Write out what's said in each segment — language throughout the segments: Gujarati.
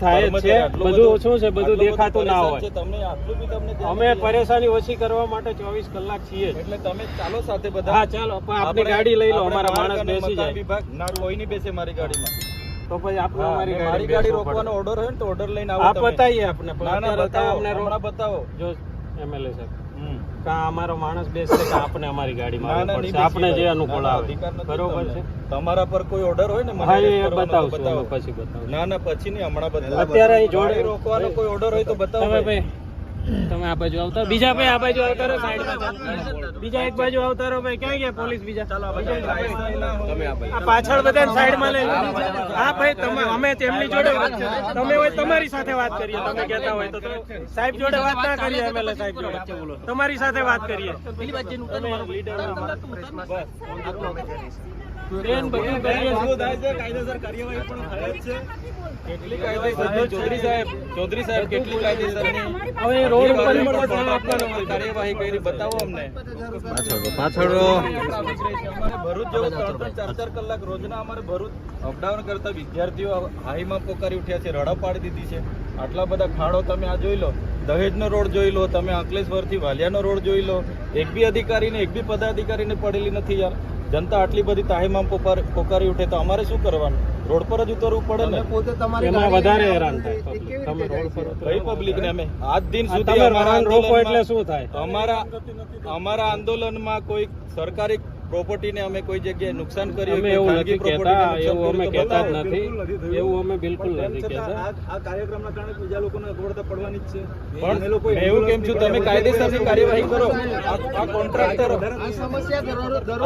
થાય છે. બધું ઓછું છે બધું દેખાતું ના હોય. તમને આટલું બી તમને અમે પરેશાની ઓછી કરવા માટે ચોવીસ કલાક છીએ. એટલે તમે ચાલો સાથે બધા. હા ચાલો પણ આપની ગાડી લઈ લો અમારા માણસ બેસી જાય. વિભાગ ના કોઈ નહીં બેસે મારી ગાડીમાં. તો પછી આપણે અમારી મારી ગાડી રોકવાનો ઓર્ડર હોય ને તો ઓર્ડર લઈને આવો આપ બતાવીએ આપણે પણ ના ના બતાવો અમને રો- બતાવો. જો એમએલએ સાહેબ. કાં અમારો માણસ બેસે કે આપણે અમારી ગાડીમાં આવવું પડશે? આપણે જે અનુકૂળ ના, ના, આવે. બરોબર છે? તમારા પર કોઈ ઓર્ડર હોય ને હા એ બતાવશું બતાવો. પછી ના ના પછી નહીં હમણાં બતાવો અત્યારે અહીં જોડે- રોકવાનો કોઈ ઓર્ડર હોય તો બતાવો ભાઈ. તમે આ બાજુ આવતા બીજા ભાઈ આ બાજુ આવતા રહો સાઈડમાં બીજા એક બાજુ આવતા રહો ભાઈ. ક્યાં ગયા પોલીસ બીજા? આ પાછળ બધા સાઈડમાં લઈ હા ભાઈ તમે અમે તેમની જોડે વાત તમે હોય તમારી સાથે વાત કરીએ. તમે કહેતા હોય તો સાહેબ જોડે વાત ના કરીએ એમએલએ સાહેબ જોડે. તમારી સાથે વાત કરીએ. તમે leader ના માણસ. બેન બધું કરીએ શું થાય છે? કાયદેસર કાર્યવાહી પણ થાય જ છે. કેટલી કાયદેસરની ચૌધરી સાહેબ ચૌધરી સાહેબ કેટલી કાયદેસરની હવે રોડ ઉપર કેટલી પણ પણ આપવાનો આપવાનો કાર્યવાહી કરી. બતાવો અમને. પાછળ ટ્રાફિક અમારે ભરૂચ જવું ત્રણ ત્રણ ચાર ચાર કલાક રોજના અમારે ભરૂચ અપડાઉન કરતા વિદ્યાર્થીઓ હાઈમાં પોકારી ઉઠ્યા છે રડા પાડી દીધી છે. આટલા બધા ખાડો તમે આ જોઈ લો. દહેજનો રોડ જોઈ લો. તમે અંકલેશ્વરથી વાલિયાનો રોડ જોઈ લો. એક બી અધિકારીને એક બી પદાધિકારીને પડેલી નથી યાર. જનતા આટલી બધી તાહીમામ પોકાર- ઉઠે તો અમારે શું કરવાનું? રોડ પર જ ઉતરવું પડે ને? વધારે હેરાન થાય તમે રોડ પર કઈ પબ્લિક ને અમે? આજ દિન સુધી રોકો એટલે શું થાય? અમારા અમારા આંદોલનમાં કોઈ સરકારી પ્રોપર્ટીને અમે કોઈ જગ્યાએ નુકસાન કર્યું અમે એવું નથી કહેતા એવું અમે કહેતા જ નથી. એવું અમે બિલકુલ નથી કહેતા. આ કાર્યક્રમના કારણે બીજા લોકોને અગવડતા પડવાની જ છે. પણ મેં એવું કેમ છું તમે કાયદેસરની કાર્યવાહી કરો. આ આ કોન્ટ્રાક્ટરો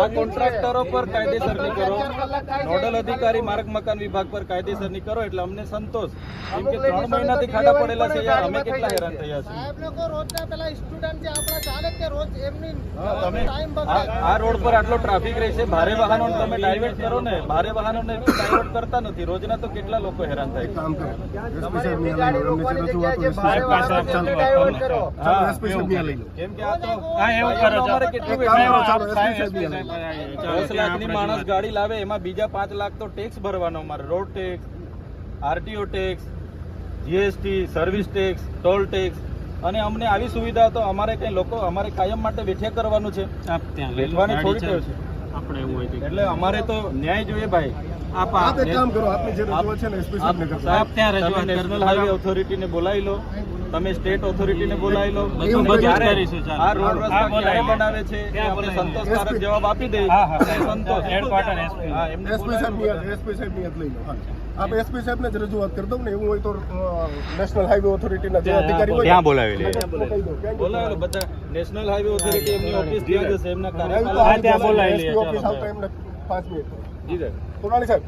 આ કોન્ટ્રાક્ટરો પર કાયદેસરની કરો. નોડલ અધિકારી માર્ગ મકાન વિભાગ પર કાયદેસરની કરો એટલે અમને સંતોષ. કેમ કે ત્રણ મહિનાથી ખાડા પડેલા છે યાર અમે કેટલા હેરાન થયા છે સાહેબ લોકો રોજના પેલા સ્ટુડન્ટ જે આપણા ચાલે કે રોજ એમની તમે આ રોડ પર આટલો ટ્રાફિક રહે છે ભારે વાહનો તમે ડાયવર્ટ કરો ને ભારે વાહનોને ડાયવર્ટ કરતા નથી. રોજના તો કેટલા લોકો હેરાન થાય ડાયવર્ટ કરો. કેમ કે આ તો એવું કરો અમારે કેટલું દસ લાખની માણસ ગાડી લાવે એમાં બીજા પાંચ લાખ તો ટેક્સ ભરવાનો. અમારે road tax RTO tax GST service tax toll tax અને અમને આવી સુવિધા તો અમારે કઈ લોકો અમારે કાયમ માટે બેઠ્યા કરવાનું છે આપ ત્યાં લઈ લો. વેઠવાની થોડી ટેવ છે. છે આપણે એવું હોય એટલે અમારે તો ન્યાય જોઈએ ભાઈ આપ આપ આપ- આપ ત્યાં સાહેબ રજૂઆત તમે કરજો. નેશનલ હાઈવે ઓથોરિટીને બોલાવી લો તમે સ્ટેટ ઓથોરિટીને બોલાવી લો. આ રોડ રસ્તા ક્યારે બનાવે છે આપણે સંતોષકારક જવાબ આપી દઈએ. સંતોષ. એસપી. સાહેબ એસપી સાહેબની લઈ લો. આપ એસપી સાહેબ ને જ રજૂઆત કરી દઉં ને એવું હોય તો નેશનલ હાઈવે ઓથોરિટીના જે અધિકારી હોય ત્યાં બોલાવી લે. ત્યાં કહી દો. ક્યાં બોલાવી લો બધા નેશનલ હાઈવે ઓથોરિટી એમની ઓફિસ ત્યાં જશે એમના હા, ત્યાં બોલાવી લે ઓફિસ આવતા એમને. પાંચ મિનિટ જી સાહેબ. સોનાલી સાહેબ